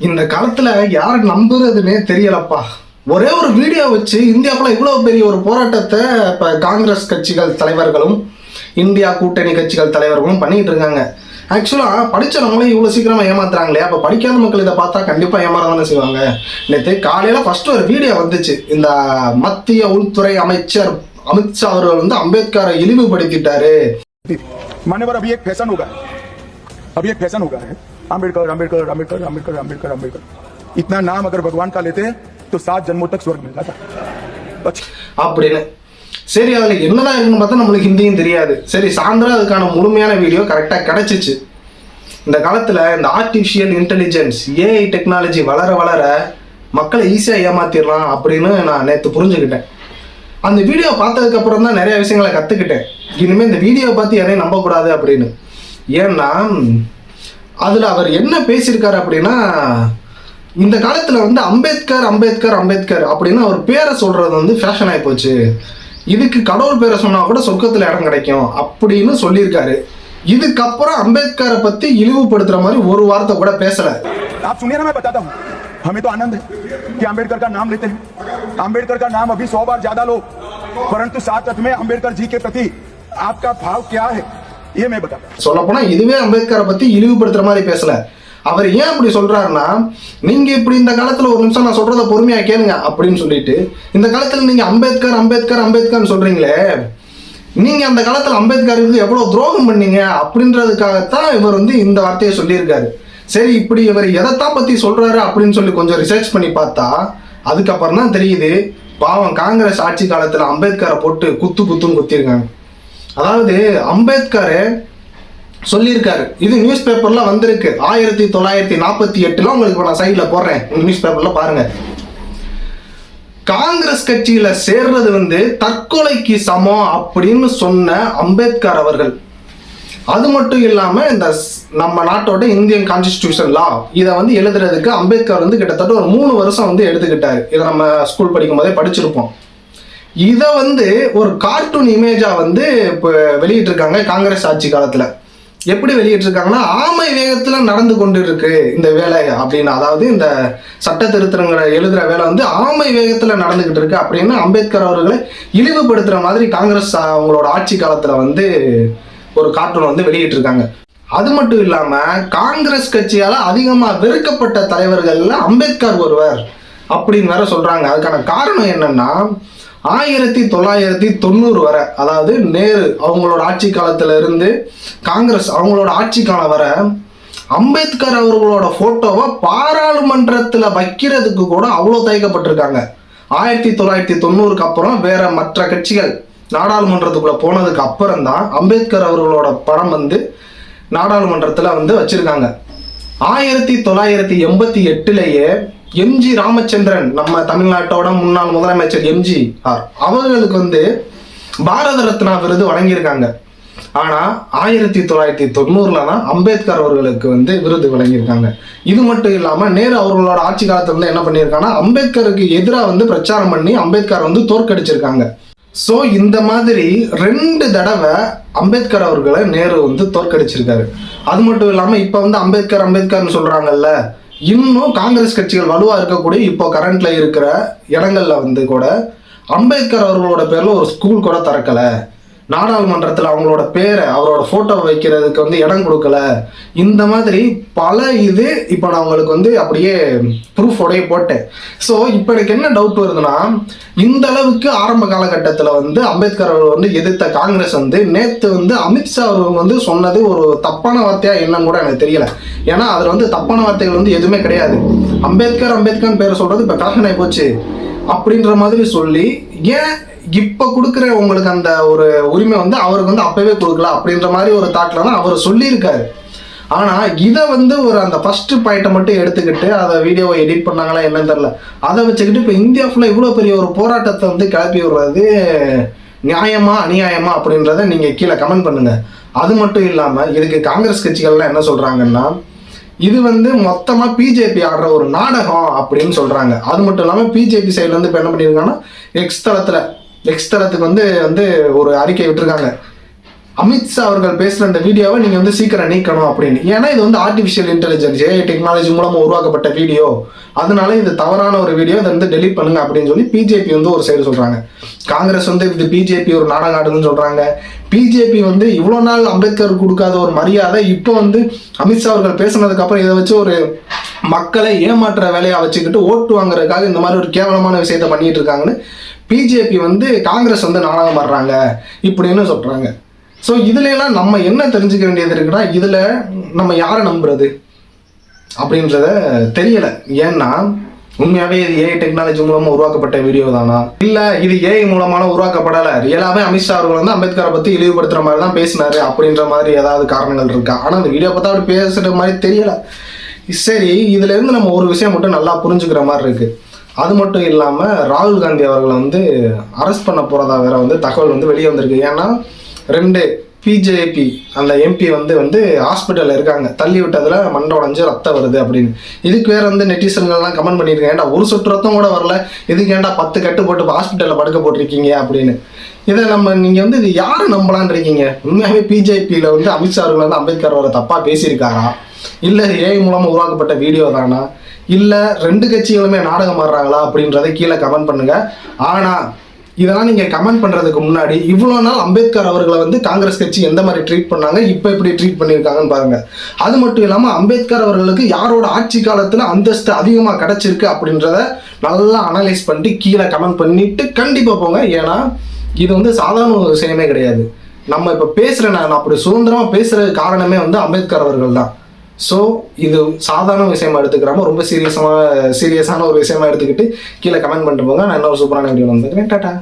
இந்த காலத்துல யாரை நம்புறதுன்னே தெரியலப்பா ஒரே ஒரு வீடியோ வச்சு இந்தியாவுல இவ்வளவு பெரிய ஒரு போராட்டத்தை இப்ப காங்கிரஸ் கட்சிகள் தலைவர்களும் இந்தியா கூட்டணி கட்சிகள் தலைவர்களும் பண்ணிட்டு இருக்காங்க ஆக்சுவலா படிச்ச நம்மளே இவ்வளவு சீக்கிரமா ஏமாத்துறாங்களே அப்ப படிக்காத மக்கள் இதை பார்த்தா கண்டிப்பா ஏமாற தானே செய்வாங்க நேற்று காலையில ஃபர்ஸ்ட் ஒரு வீடியோ வந்துச்சு இந்த மத்திய உள்துறை அமைச்சர் அமித்ஷா அவர்கள் வந்து அம்பேத்கரை இழிவுபடுத்திட்டாரு मान्यवर अभी एक फैशन होगा अभी एक फैशन होगा है अम्बेडकर अम्बेडकर अम्बेडकर अम्बेडकर अम्बेडकर अम्बेडकर इतना नाम अगर भगवान का लेते तो सात जन्मों तक स्वर्ग मिल जाता अच्छा அப்படின்னு சரி அதில் என்னதான் இருக்குன்னு பார்த்தா நம்மளுக்கு ஹிந்தியும் தெரியாது சரி சாயந்தரம் அதுக்கான முழுமையான வீடியோ கரெக்டாக கிடச்சிச்சு இந்த காலத்தில் இந்த ஆர்டிஃபிஷியல் இன்டெலிஜென்ஸ் ஏஐ டெக்னாலஜி வளர வளர மக்களை ஈஸியாக ஏமாத்திடலாம் அப்படின்னு நான் நேற்று புரிஞ்சுக்கிட்டேன் அந்த வீடியோ பார்த்ததுக்கு அப்புறம் தான் நிறைய விஷயங்களை கற்றுக்கிட்டேன் இனிமேல் இந்த வீடியோவை பார்த்து எதையும் நம்பக்கூடாது அப்படின்னு ஏன்னா அதில் அவர் என்ன பேசியிருக்காரு அப்படின்னா இந்த காலத்தில் வந்து அம்பேத்கர் அம்பேத்கர் அம்பேத்கர் அப்படின்னு அவர் பேரை சொல்கிறது வந்து ஃபேஷன் ஆகி போச்சு இதுக்கு கடவுள் பேரை சொன்னால் கூட சொர்க்கத்தில் இடம் கிடைக்கும் அப்படின்னு சொல்லியிருக்காரு இதுக்கப்புறம் அம்பேத்கரை பற்றி இழிவுபடுத்துகிற மாதிரி ஒரு வார்த்தை கூட பேசலை आप सुनिए ना मैं बताता हूँ हमें तो आनंद है कि अम्बेडकर का नाम लेते हैं अम्बेडकर का नाम अभी सौ बार ज्यादा लो परंतु सात अर्थ में अम्बेडकर जी के प्रति आपका भाव क्या है ஏமே சொல்ல போனா இதுவே அம்பேத்கரை பத்தி இழிவுபடுத்துற மாதிரி பேசல. அவர் ஏன் அப்படி சொல்றாருன்னா நீங்க இப்படி இந்த காலத்துல ஒரு நிமிஷம் நான் சொல்றத பொறுமையா கேளுங்க அப்படின்னு சொல்லிட்டு இந்த காலத்துல நீங்க அம்பேத்கர் அம்பேத்கர் அம்பேத்கர்னு சொல்றீங்களே நீங்க அந்த காலத்துல அம்பேத்கருக்கு எவ்வளவு துரோகம் பண்ணீங்க அப்படின்றதுக்காகத்தான் இவர் வந்து இந்த வார்த்தையை சொல்லியிருக்காரு. சரி இப்படி இவர் எதைத்தான் பத்தி சொல்றாரு அப்படின்னு சொல்லி கொஞ்சம் ரிசர்ச் பண்ணி பார்த்தா அதுக்கப்புறம் தான் தெரியுது பாவம் காங்கிரஸ் ஆட்சி காலத்துல அம்பேத்கரை போட்டு குத்து குத்துன்னு குத்திருக்காங்க அதாவது அம்பேத்கர் சொல்லியிருக்காரு. இது நியூஸ் பேப்பர்ல வந்திருக்கு. ஆயிரத்தி தொள்ளாயிரத்தி நாற்பத்தி எட்டுல உங்களுக்கு நான் சைட்ல போடுறேன். நியூஸ் பேப்பர்ல பாருங்க. காங்கிரஸ் கட்சியில சேர்றது வந்து தற்கொலைக்கு சமம் அப்படின்னு சொன்ன அம்பேத்கர் அவர்கள். அது மட்டும் இல்லாம இந்த நம்ம நாட்டோட இந்தியன் கான்ஸ்டிடியூஷன் லா இதை வந்து எழுதுறதுக்கு அம்பேத்கர் வந்து கிட்டத்தட்ட ஒரு மூணு வருஷம் வந்து எடுத்துக்கிட்டாரு. இதை நம்ம ஸ்கூல் படிக்கும் போதே படிச்சிருப்போம். இதை வந்து ஒரு கார்ட்டூன் இமேஜாக வந்து இப்போ வெளியிட்டிருக்காங்க காங்கிரஸ் ஆட்சி காலத்தில். எப்படி வெளியிட்டிருக்காங்கன்னா ஆமை வேகத்தில் நடந்து கொண்டு இருக்கு இந்த வேலை அப்படின்னு. அதாவது இந்த சட்ட திருத்தங்களை எழுதுற வேலை வந்து ஆமை வேகத்தில் நடந்துகிட்டு இருக்கு அப்படின்னு அம்பேத்கர் அவர்களை இழிவுபடுத்துற மாதிரி காங்கிரஸ் அவங்களோட ஆட்சி காலத்தில் வந்து ஒரு கார்ட்டூன் வந்து வெளியிட்டிருக்காங்க. அது மட்டும் இல்லாம காங்கிரஸ் கட்சியால அதிகமா வெறுக்கப்பட்ட தலைவர்கள்ல அம்பேத்கர் ஒருவர் அப்படின்னு வேற சொல்றாங்க. அதுக்கான காரணம் என்னன்னா ஆயிரத்தி தொள்ளாயிரத்தி தொண்ணூறு வரை அதாவது நேரு அவங்களோட ஆட்சி காலத்துல இருந்து காங்கிரஸ் அவங்களோட ஆட்சி காலம் வரை அம்பேத்கர் அவர்களோட போட்டோவை பாராளுமன்றத்தில் வைக்கிறதுக்கு கூட அவ்வளோ தயக்கப்பட்டிருக்காங்க. ஆயிரத்தி தொள்ளாயிரத்தி தொண்ணூறுக்கு அப்புறம் வேற மற்ற கட்சிகள் நாடாளுமன்றத்துக்குள்ள போனதுக்கு அப்புறம் தான் அம்பேத்கர் அவர்களோட படம் வந்து நாடாளுமன்றத்தில் வந்து வச்சிருக்காங்க. ஆயிரத்தி தொள்ளாயிரத்தி எண்பத்தி எட்டுலேயே எம்ஜி ராமச்சந்திரன் நம்ம தமிழ்நாட்டோட முன்னாள் முதலமைச்சர் எம்ஜி ஆர். அவர்களுக்கு வந்து பாரத ரத்னா விருது வழங்கியிருக்காங்க. ஆனா ஆயிரத்தி தொள்ளாயிரத்தி தொண்ணூறுல தான் அம்பேத்கர் அவர்களுக்கு வந்து விருது வழங்கியிருக்காங்க. இது மட்டும் இல்லாம நேரு அவர்களோட ஆட்சி காலத்துல இருந்து என்ன பண்ணியிருக்காங்கன்னா அம்பேத்கருக்கு எதிராக வந்து பிரச்சாரம் பண்ணி அம்பேத்கர் வந்து தோற்கடிச்சிருக்காங்க. ஸோ இந்த மாதிரி ரெண்டு தடவை அம்பேத்கர் அவர்களை நேரு வந்து தோற்கடிச்சிருக்காரு. அது மட்டும் இல்லாமல் இப்போ வந்து அம்பேத்கர் அம்பேத்கர்னு சொல்கிறாங்கல்ல இன்னும் காங்கிரஸ் கட்சிகள் வலுவாக இருக்கக்கூடிய இப்போ கரண்ட்ல இருக்கிற இடங்கள்ல வந்து கூட அம்பேத்கர் அவர்களோட பேரில் ஒரு ஸ்கூல் கூட திறக்கலை. நாடாளுமன்றத்தில் அவங்களோட பேரை அவரோட ஃபோட்டோ வைக்கிறதுக்கு வந்து இடம் கொடுக்கல. இந்த மாதிரி பல இது இப்போ நான் உங்களுக்கு வந்து அப்படியே ப்ரூஃபோடய போட்டேன். ஸோ இப்போ எனக்கு என்ன டவுட் வருதுன்னா இந்த அளவுக்கு ஆரம்ப காலகட்டத்தில் வந்து அம்பேத்கர் அவர்கள் வந்து எதிர்த்த காங்கிரஸ் வந்து நேற்று வந்து அமித்ஷா அவர்கள் வந்து சொன்னது ஒரு தப்பான வார்த்தையாக என்னன்னு கூட எனக்கு தெரியல. ஏன்னா அதில் வந்து தப்பான வார்த்தைகள் வந்து எதுவுமே கிடையாது. அம்பேத்கர் அம்பேத்கர் பேரை சொல்கிறது இப்போ ஃபேஷன் ஆகி போச்சு. அப்படின்ற மாதிரி சொல்லி ஏன் இப்போ கொடுக்குற உங்களுக்கு அந்த ஒரு உரிமை வந்து அவருக்கு வந்து அப்பவே கொடுக்கல அப்படின்ற மாதிரி ஒரு தாட்டில் தான் அவர் சொல்லியிருக்காரு. ஆனால் இதை வந்து ஒரு அந்த ஃபர்ஸ்ட் பாயிண்ட்டை மட்டும் எடுத்துக்கிட்டு அதை வீடியோவை எடிட் பண்ணாங்களா என்னன்னு தெரில அதை வச்சுக்கிட்டு இப்போ இந்தியா ஃபுல்லாக இவ்வளோ பெரிய ஒரு போராட்டத்தை வந்து கிளப்பி விடுறது நியாயமா அநியாயமா அப்படின்றத நீங்கள் கீழே கமெண்ட் பண்ணுங்க. அது மட்டும் இல்லாமல் இதுக்கு காங்கிரஸ் கட்சிகள்லாம் என்ன சொல்கிறாங்கன்னா இது வந்து மொத்தமாக பிஜேபி ஆடுற ஒரு நாடகம் அப்படின்னு சொல்கிறாங்க அது மட்டும் இல்லாமல் பிஜேபி சைடுல இப்போ இப்ப என்ன பண்ணியிருக்காங்கன்னா எக்ஸ் தளத்தில் எக்ஸ் தளத்துக்கு வந்து வந்து ஒரு அறிக்கை விட்டுருக்காங்க. அமித்ஷா அவர்கள் பேசுகிற அந்த வீடியோவை நீங்கள் வந்து சீக்கிரம் நீக்கணும் அப்படின்னு. ஏன்னா இது வந்து ஆர்டிஃபிஷியல் இன்டெலிஜென்ஸ் ஏஐ டெக்னாலஜி மூலமாக உருவாக்கப்பட்ட வீடியோ. அதனால இது தவறான ஒரு வீடியோ இதை வந்து டெலீட் பண்ணுங்க அப்படின்னு சொல்லி பிஜேபி வந்து ஒரு சைடு சொல்கிறாங்க காங்கிரஸ் வந்து இது பிஜேபி ஒரு நாடகம் ஆடுதுன்னு சொல்கிறாங்க பிஜேபி வந்து இவ்வளோ நாள் அம்பேத்கர் கொடுக்காத ஒரு மரியாதை இப்போ வந்து அமித்ஷா அவர்கள் பேசுனதுக்கப்புறம் இதை வச்சு ஒரு மக்களை ஏமாற்ற வேலையாக வச்சுக்கிட்டு ஓட்டு வாங்குறதுக்காக இந்த மாதிரி ஒரு கேவலமான விஷயத்த பண்ணிட்டு இருக்காங்கன்னு பிஜேபி வந்து காங்கிரஸ் வந்து நாடகம் ஆடுறாங்க இப்படின்னு சொல்கிறாங்க ஸோ இதுலலாம் நம்ம என்ன தெரிஞ்சுக்க வேண்டியது இருக்குன்னா இதில் நம்ம யாரை நம்புறது அப்படின்றத தெரியலை. ஏன்னா உண்மையாவே இது ஏஐ டெக்னாலஜி மூலமாக உருவாக்கப்பட்ட வீடியோ தானா? இல்லை இது ஏஐ மூலமான உருவாக்கப்படலை. எல்லாமே அமித்ஷா அவர்கள் வந்து அம்பேத்கரை பற்றி இழிவுபடுத்துற மாதிரி தான் பேசினார் அப்படின்ற மாதிரி ஏதாவது காரணங்கள் இருக்கா? ஆனால் அந்த வீடியோ பார்த்தா அப்படி பேசுகிற மாதிரி தெரியலை. சரி இதுலேருந்து நம்ம ஒரு விஷயம் மட்டும் நல்லா புரிஞ்சுக்கிற மாதிரி இருக்குது அது மட்டும் இல்லாம ராகுல் காந்தி அவர்களை வந்து அரெஸ்ட் பண்ண போறதா வேற வந்து தகவல் வந்து வெளியே வந்திருக்கு. ஏன்னா ரெண்டு பிஜேபி அந்த எம்பி வந்து வந்து ஹாஸ்பிட்டலில் இருக்காங்க. தள்ளி விட்டதில் மண்டை உடஞ்சி ரத்தம் வருது அப்படின்னு. இதுக்கு வேறு வந்து நெட்டிசன்கள்லாம் கமெண்ட் பண்ணியிருக்கேன் ஏன்டா ஒரு சொட்டு ரத்தம் கூட வரல? இதுக்கு ஏன்டா பத்து கட்டு போட்டு ஹாஸ்பிட்டலில் படுக்க போட்டிருக்கீங்க அப்படின்னு. இதை நம்ம நீங்கள் வந்து இது யாரை நம்பலான் இருக்கீங்க? உண்மையாகவே பிஜேபியில் வந்து அமித்ஷா அவர்கள் வந்து அம்பேத்கர் அவரை தப்பாக பேசியிருக்காரா? இல்லை ஏஐ மூலமாக உருவாக்கப்பட்ட வீடியோ தானா? இல்லை ரெண்டு கட்சிகளுமே நாடகம் ஆடுறாங்களா அப்படின்றத கீழே கமெண்ட் பண்ணுங்கள் ஆனால் இதெல்லாம் நீங்கள் கமெண்ட் பண்ணுறதுக்கு முன்னாடி இவ்வளோ நாள் அம்பேத்கர் அவர்களை வந்து காங்கிரஸ் கட்சி எந்த மாதிரி ட்ரீட் பண்ணாங்க இப்போ எப்படி ட்ரீட் பண்ணியிருக்காங்கன்னு பாருங்கள் அது மட்டும் இல்லாமல் அம்பேத்கர் அவர்களுக்கு யாரோட ஆட்சி காலத்தில் அந்தஸ்து அதிகமாக கிடைச்சிருக்கு அப்படின்றத நல்லா அனலைஸ் பண்ணிட்டு கீழே கமெண்ட் பண்ணிட்டு கண்டிப்பாக போங்க. ஏன்னா இது வந்து சாதாரண ஒரு விஷயமே கிடையாது. நம்ம இப்போ பேசுகிற நான். அப்படி சுதந்திரமாக பேசுகிற காரணமே வந்து அம்பேத்கர் அவர்கள் தான். ஸோ இது சாதாரண விஷயமா எடுத்துக்கிறாம ரொம்ப சீரியஸான சீரியஸான ஒரு விஷயமா எடுத்துக்கிட்டு கீழே கமெண்ட் பண்ணிட்டு போங்க. நான் இன்னொரு சூப்பரான வீடியோ வந்துக்கிறேன். டாட்டா.